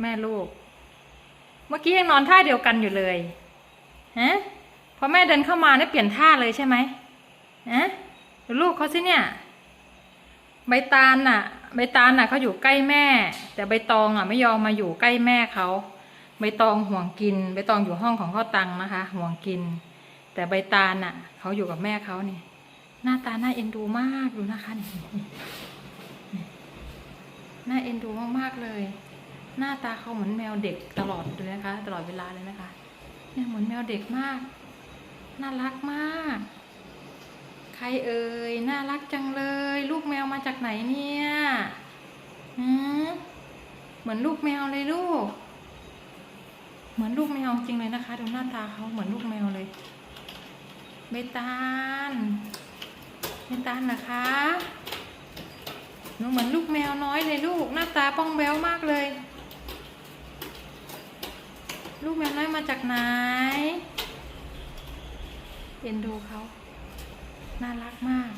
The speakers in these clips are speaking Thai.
แม่ลูก เมื่อกี้ยังนอนท่าเดียวกันอยู่เลยฮะพอแม่เดินเข้ามาเนี่ยเปลี่ยนท่าเลยใช่ไหมฮะดูลูกเขาสิเนี่ย ใบตาลน่ะ ใบตาลน่ะเขาอยู่ใกล้แม่ แต่ใบตองอะไม่ยอมมาอยู่ใกล้แม่เขาใบตองห่วงกิน ใบตองอยู่ห้องของพ่อตังนะคะ ห่วงกิน แต่ใบตาลน่ะเขาอยู่กับแม่เขานี่หน้าตาน่าเอ็นดูมากดูนะคะนี่น่าเอ็นดูมากๆเลย หน้าตาเขาเหมือนแมวเด็กตลอดเลยนะคะ ตลอดเวลาเลยนะคะเนี่ยเหมือนแมวเด็กมาก น่ารักมาก ใครเอ่ยน่ารักจังเลย ลูกแมวมาจากไหนเนี่ยหืมเหมือนลูกแมวเลยลูก เหมือนลูกแมวจริงเลยนะคะ ดูหน้าตาเขาเหมือนลูกแมวเลยเบตาลเบตาลนะคะหนูเหมือนลูกแมวน้อยเลยลูก หน้าตาป้องแบ้วมากเลย ลูกแมวน้อยมาจากไหนเอ็นดูเขาน่ารักมาก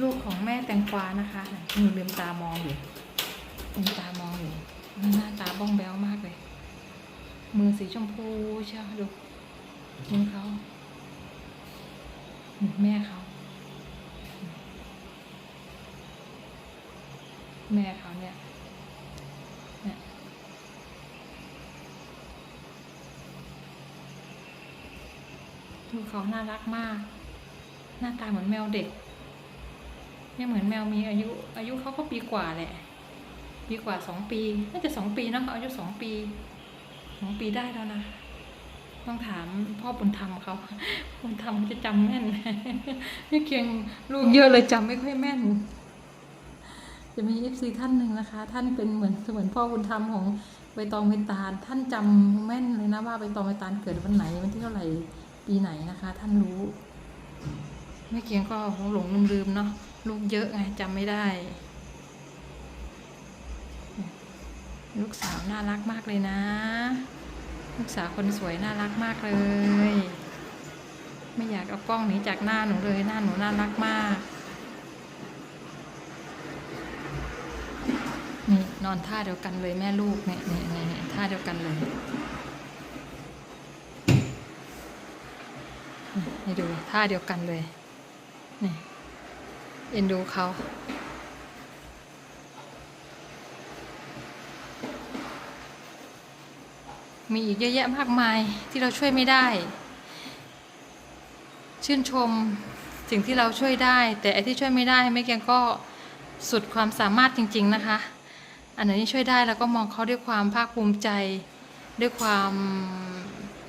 ลูกของแม่แตงกวานะคะหนูลืมตามองอยู่ลืมตามองอยู่หน้าตาบ้องแบ้วมากเลย มือสีชมพูเชียวดูมือเขาแม่เขาแม่เขาเนี่ยเนี่ย เขาน่ารักมาก หน้าตาเหมือนแมวเด็ก เนี่ยเหมือนแมวมีอายุ อายุเขาก็ปีกว่าแหละปีกว่าสองปีน่าจะสองปีนอะเขาอายุสองปีสองปีได้แล้วนะต้องถามพ่อบุญธรรมเขาบุญธรรมจะจำแม่นไม่เคียงลูกเยอะเลยจำไม่ค่อยแม่น จะมีเอฟซีท่านหนึ่งนะคะ ท่านเป็นเหมือนเหมือนพ่อบุญธรรมของใบตองใบตาลท่านจำแม่นเลยนะว่าใบตองใบตาลเกิดวันไหนวันที่เท่าไหร่ ปีไหนนะคะ ท่านรู้ไม่เคียงก็หลงลืมลืมๆเนาะลูกเยอะไงจำไม่ได้ ลูกสาวน่ารักมากเลยนะ ลูกสาวคนสวยน่ารักมากเลย ไม่อยากเอากล้องหนีจากหน้าหนูเลยหน้าหนูน่ารักมากนี่นอนท่าเดียวกันเลยแม่ลูกเนี่ยเนี่ยเนี่ยท่าเดียวกันเลย นี่ให้ดูท่าเดียวกันเลย นี่ เอ็นดูเขามีอีกเยอะแยะมากมายที่เราช่วยไม่ได้ ชื่นชมสิ่งที่เราช่วยได้ แต่ไอ้ที่ช่วยไม่ได้ไม่เกียงก็สุดความสามารถจริง ๆนะคะ อันไหนที่ช่วยได้เราก็มองเขาด้วยความภาคภูมิใจ ด้วยความ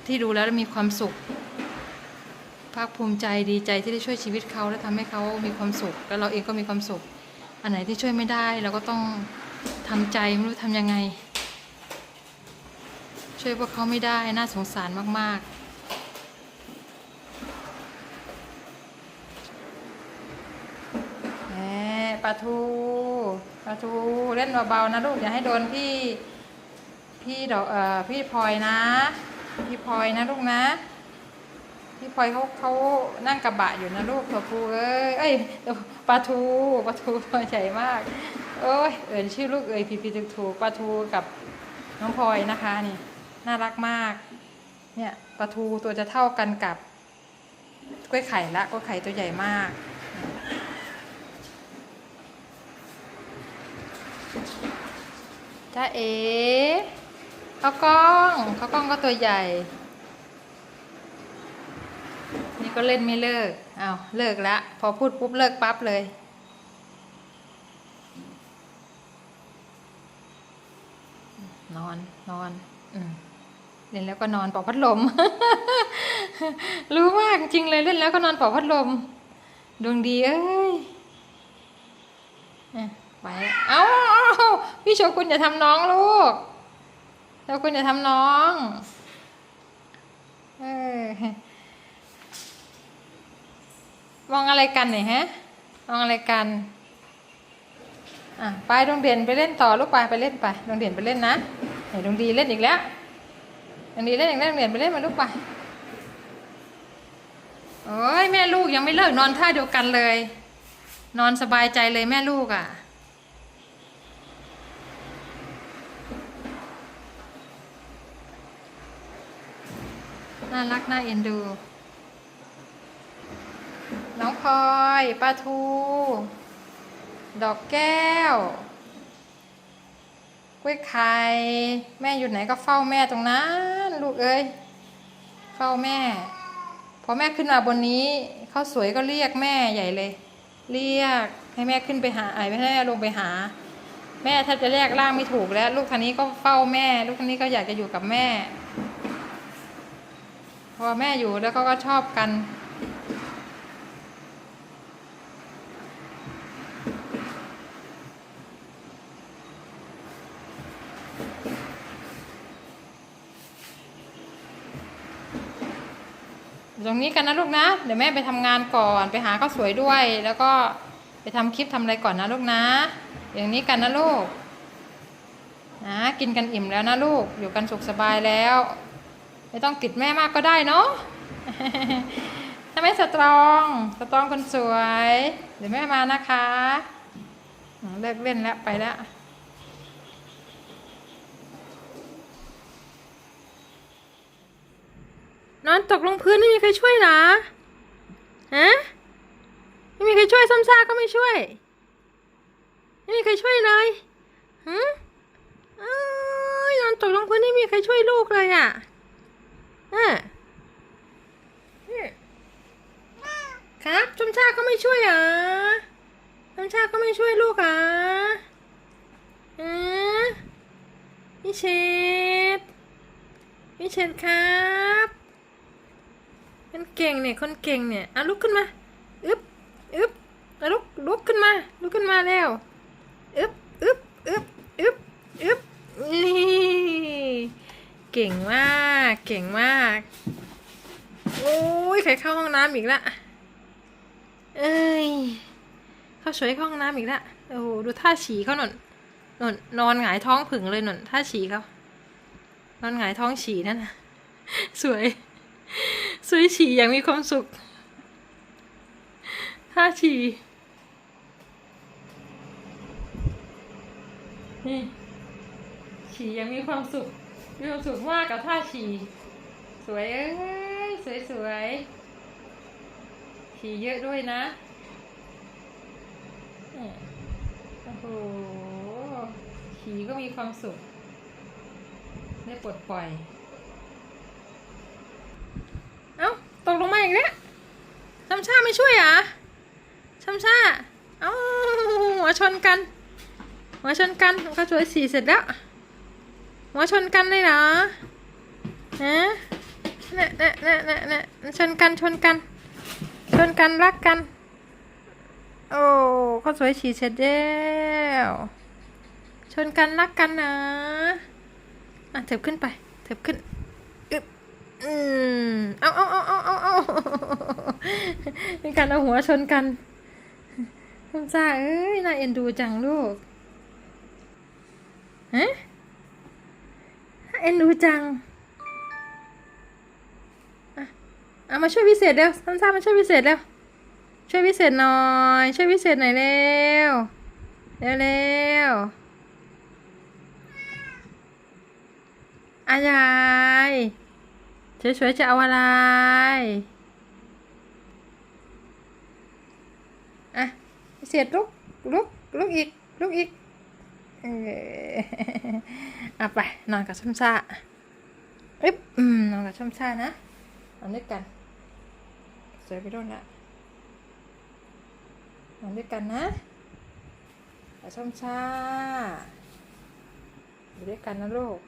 ที่ดูแล้วมีความสุข ภาคภูมิใจดีใจที่ได้ช่วยชีวิตเขาและทำให้เขามีความสุข แล้วเราเองก็มีความสุข อันไหนที่ช่วยไม่ได้เราก็ต้องทำใจไม่รู้ทำยังไง ช่วยพวกเขาไม่ได้น่าสงสารมาก ๆปลาทูปลาทูเล่นเบาๆนะลูกอย่าให้โดนพี่ พี่ดอกเอ่อพี่พลอยนะ พี่พลอยนะลูกนะ พี่พลอยเขาเขานั่งกระบะอยู่นะลูกตัวปูเอ้ยเอ้ยปลาทูปลาทูตัวใหญ่มากเอ้ยเอ่ยชื่อลูกเอ่ยผิดผิดถูกถูกปลาทูกับน้องพลอยนะคะนี่ น่ารักมาก เนี่ยปลาทูตัวจะเท่ากันกับกล้วยไข่ละกล้วยไข่ตัวใหญ่มากจ้าเอ๋ข้าวกล้องข้าวกล้องก็ตัวใหญ่ ก็เล่นไม่เลิกอ้าวเลิกละพอพูดปุ๊บเลิกปั๊บเลย นอนนอนอืมเล่นแล้วก็นอนป่าพัดลม รู้มากจริงเลยเล่นแล้วก็นอนป่าพัดลม ดวงดีเอ้ยไปเอา้าพี่โชกุนอย่าทำน้องลูกโชกุนอย่าทำน้อง เออ มองอะไรกันเนี่ยฮะ มองอะไรกัน อะ ไปดวงเด่นไปเล่นต่อลูกไปไปเล่นไปดวงเด่นไปเล่นนะไหนดวงดีเล่นอีกแล้วดวงดีเล่นอีกแล้วดวงเด่นไปเล่นมาลูกไปโอ้ยแม่ลูกยังไม่เลิกนอนท่าเดียวกันเลย นอนสบายใจเลยแม่ลูกอะน่ารักน่าเอ็นดู พลอยปลาทู ดอกแก้ว กล้วยไข่แม่อยู่ไหนก็เฝ้าแม่ตรงนั้น ลูกเอ้ยเฝ้าแม่ พอแม่ขึ้นมาบนนี้เขาวสวยก็เรียกแม่ใหญ่เลย เรียกให้แม่ขึ้นไปหาไอ้ไม่ให้แม่ลงไปหา แม่แทบจะแยกร่างไม่ถูกแล้ว ลูกคนนี้ก็เฝ้าแม่ ลูกคนนี้ก็อยากจะอยู่กับแม่พอแม่อยู่แล้วเขาก็ชอบกัน รงนี้กันนะลูกนะ เดี๋ยวแม่ไปทำงานก่อน ไปหาข้าวสวยด้วย แล้วก็ไปทำคลิปทำอะไรก่อนนะลูกนะ อย่างนี้กันนะลูก นะกินกันอิ่มแล้วนะลูก อยู่กันสุขสบายแล้ว ไม่ต้องติดแม่มากก็ได้เนาะถ้าไม่สตรอง สตรองคนสวย เดี๋ยวแม่มานะคะ เลิกเล่นแล้วไปแล้ว นอนตกลงพื้นไม่มีใครช่วยหรอ ฮะ ไม่มีใครช่วยซ้ำซากก็ไม่ช่วย ไม่มีใครช่วยเลยฮะเอ้ยนอนตกลงพื้นไม่มีใครช่วยลูกเลยอะอะครับซ้ำซากก็ไม่ช่วยอะซ้ำซากก็ไม่ช่วยลูกอะฮะพี่เชดพี่เชดครับ คนเก่งเนี่ย คนเก่งเนี่ยเอาลุกขึ้นมา อึ๊บ อึ๊บเอาลุก ลุกขึ้นมา ลุกขึ้นมาแล้ว อึ๊บ อึ๊บ อึ๊บ อึ๊บ อึ๊บ นี่ เก่งมาก เก่งมาก โอ้ย ใครเข้าห้องน้ำอีกละเอ้ย เขาช่วยเข้าห้องน้ำอีกละ โอ้ดูท่าฉี่เขาหนนนนนอนหงายท้องผึ่งเลยหนนท่าฉี่เขานอนหงายท้องฉี่นั่นน่ะสวย สวยฉี่อย่างมีความสุขท่าฉี่นี่ฉี่ยังมีความสุขมีความสุขมากกับท่าฉี่สวยเอ้ยสวยสวยฉี่เยอะด้วยนะเนี่ยโอ้โหฉี่ก็มีความสุขได้ปลดปล่อย เอ้า ตกลงมาอีกแล้ว ชัมชาไม่ช่วยอะชัมชาเอ้าหัวชนกัน หัวชนกันเขาช่วยสีเสร็จแล้ว หัวชนกันเลยเหรอฮะเนี่ยเนี่ยเนี่ยเนี่ยเนี่ยชนกันชนกัน ชนกันรักกัน โอ้เขาสวยฉีเสร็จแล้วชนกันรักกันนะอะเถิบขึ้นไปเถิบขึ้นอึบอืมเอาเอาเอาเอาเอา เอาเป็นการเอาหัวชนกันคุณจ้าเอ้ยน่าเอ็นดูจังลูกฮะน่าเอ็นดูจังเอามาช่วยพิเศษเร็วท่านทราบมาช่วยพิเศษเร็ว ช่วยพิเศษหน่อย ช่วยพิเศษหน่อยเร็ว เร็วเร็วอายายสวยๆจะเอาอะไร อะพิเศษลุกลุกลุกอีกลุกอีกเอออะไปนอนกับช่ำซ่าอึ๊บอืมนอนกับช่ำซ่านะนอนด้วยกันสวยไปด้วยละนอนด้วยกันนะกับช่ำซ่าอยู่ด้วยกันนะลูก